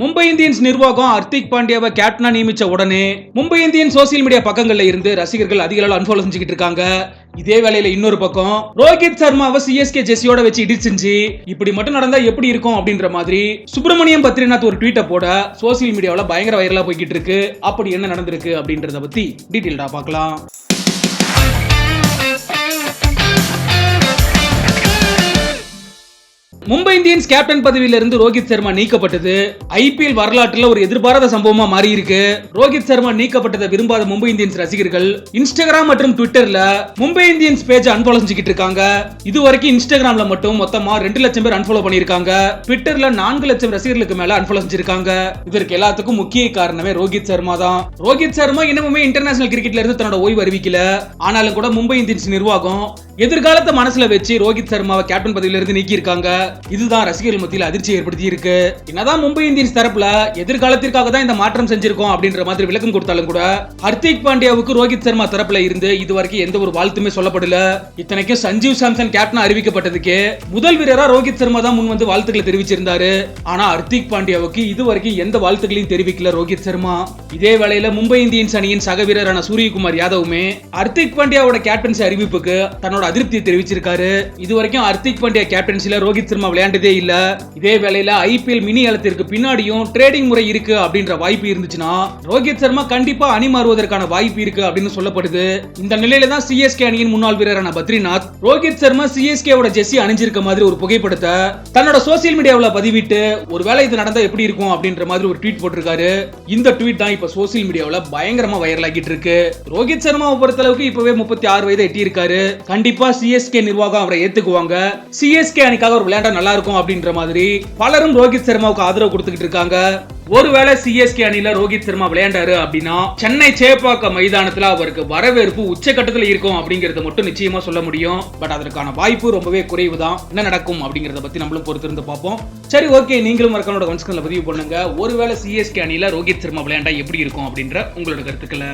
Mumbai Indians நிர்வாகம் ஹர்திக் பாண்டியாவை கேப்டனா நியமிச்ச உடனே மும்பை இந்தியன்ஸ் சோசியல் மீடியா பக்கங்கள்ல இருந்து ரசிகர்கள் அதிக அளவு அன்ஃபாலோ செஞ்சுக்கிட்டு இருக்காங்க. இதே வேலையில இன்னொரு பக்கம் ரோஹித் சர்மாவை சிஎஸ்கே ஜெர்சியோட வச்சு இடிச்சிஞ்சு இப்படி மட்டும் நடந்தா எப்படி இருக்கும் அப்படின்ற மாதிரி சுப்பிரமணியம் பத்ரிநாத் ஒரு ட்வீட்டை போட சோசியல் மீடியாவில் பயங்கர வைரலா போய்கிட்டு இருக்கு. அப்படி என்ன நடந்திருக்கு அப்படின்றத பத்தி டீட்டெயில்டா பார்க்கலாம். மும்பை இந்தியன்ஸ் கேப்டன் பதவியில இருந்து ரோஹித் சர்மா நீக்கப்பட்டது. ஐபிஎல் வரலாற்றுல ஒரு எதிர்பாராத சம்பவமா மாறி இருக்கு ரோஹித் சர்மா நீக்கப்பட்டதை விரும்பாத மும்பை இந்தியன்ஸ் ரசிகர்கள் இன்ஸ்டாகிராம் மற்றும் ட்விட்டர்ல மும்பை இந்தியன்ஸ் பேஜ் அன்ஃபாலோ செஞ்சுக்கிட்டு இருக்காங்க. இது வரைக்கும் இன்ஸ்டாகிராம்ல மட்டும் மொத்தமா ரெண்டு லட்சம் பேர் அன்பாலோ பண்ணிருக்காங்க ட்விட்டர்ல நான்கு லட்சம் ரசிகர்களுக்கு மேல அன்பாலோ செஞ்சிருக்காங்க. இதற்கு எல்லாத்துக்கும் முக்கிய காரணமே ரோஹித் சர்மா தான். ரோஹித் சர்மா இன்னமுமே இன்டர்நேஷனல் கிரிக்கெட்ல இருந்து தன்னோட ஓய்வு அறிவிக்கல. ஆனாலும் கூட மும்பை இந்தியன்ஸ் நிர்வாகம் எதிர்காலத்தை மனசுல வச்சு ரோஹித் சர்மாவை கேப்டன் பதவியில இருந்து நீக்கி இருக்காங்க இதுதான் ரசிகர்கள் மத்தியில் அதிர்ச்சி ஏற்படுத்தி இருக்கு என்னதான் மும்பை இந்தியன்ஸ் தரப்புல எதிர்காலத்திற்காக தான் இந்த மாற்றம் செஞ்சிருக்கோம் அப்படின்ற மாதிரி விளக்கம் கொடுத்தாலும் கூட ஹர்திக் பாண்டியாவுக்கு ரோஹித் சர்மா தரப்புல இருந்து இதுவரைக்கும் எந்த ஒரு வாழ்த்துமே சொல்லப்படல. இத்தனைக்கும் சஞ்சீவ் சாம்சன் கேப்டன் அறிவிக்கப்பட்டதுக்கு முதல் வீரரா ரோஹித் சர்மா தான் முன் வந்து வாழ்த்துக்களை தெரிவிச்சிருந்தாரு. ஆனா ஹர்திக் பாண்டியாவுக்கு இதுவரைக்கும் எந்த வாழ்த்துக்களையும் தெரிவிக்கல ரோஹித் சர்மா. இதே வேளையில மும்பை இந்தியன்ஸ் அணியின் சக வீரரான சூரியகுமார் யாதவுமே ஹர்திக் பாண்டியாவோட கேப்டன்சி அறிவிப்புக்கு தன்னோட அதிருப்தியை தெரிவிச்சிருக்காரு. இதுவரைக்கும் ஹர்திக் பாண்டியா கேப்டன்சில ரோஹித் சர்மா விளையாண்டதே இல்ல. இதே வேளையில ஐபிஎல் மினி ஏலத்திற்கு பின்னாடியும் ட்ரேடிங் முறை இருக்கு அப்படின்ற வாய்ப்பு இருந்துச்சுன்னா ரோஹித் சர்மா கண்டிப்பா அணி மாறுவதற்கான வாய்ப்பு இருக்கு அப்படின்னு சொல்லப்படுது. இந்த நிலையில தான் சிஎஸ்கே அணியின் முன்னாள் வீரரான பத்ரிநாத் ரோஹித் சர்மா சிஎஸ்கே ஓட ஜெஸ்ஸி அணிஞ்சிருக்க மாதிரி ஒரு புகைப்படத்தை தன்னோட சோசியல் மீடியாவுல பதிவிட்டு ஒருவேளை இது நடந்தா எப்படி இருக்கும் அப்படின்ற மாதிரி ஒரு ட்வீட் போட்டிருக்காரு. இந்த ட்வீட் தான் இப்ப சோசியல் மீடியாவுல பயங்கரமா வைரல் ஆகிட்டு இருக்கு. ரோஹித் சர்மாவை பொறுத்தளவுக்கு இப்பவே முப்பத்தி ஆறு வயதை எட்டி இருக்காரு கண்டிப்பா சிஎஸ்கே நிர்வாகம் அவரை ஏத்துக்குவாங்க. சிஎஸ்கே அணிக்காக ஒரு விளையாண்டா நல்லா இருக்கும் அப்படின்ற மாதிரி பலரும் ரோஹித் சர்மாவுக்கு ஆதரவு கொடுத்துக்கிட்டு இருக்காங்க. ஒருவேளை சிஎஸ்கே அணியில ரோஹித் சர்மா விளையாண்டாரு அப்படின்னா சென்னை சேப்பாக்க மைதானத்துல அவருக்கு வரவேற்பு உச்சக்கட்டத்துல இருக்கும் அப்படிங்கறத மட்டும் நிச்சயமா சொல்ல முடியும். பட் அதற்கான வாய்ப்பு ரொம்பவே குறைவு தான் என்ன நடக்கும் அப்படிங்கறத பத்தி நம்மளும் பொறுத்திருந்து பார்ப்போம். சரி ஓகே. நீங்களும் மறக்காமோட கன்ஸ்கன்ல பதிவு பண்ணுங்க. ஒருவேளை சிஎஸ்கே அணியில ரோஹித் சர்மா விளையாண்டா எப்படி இருக்கும் அப்படின்ற உங்களோட கருத்துக்களை.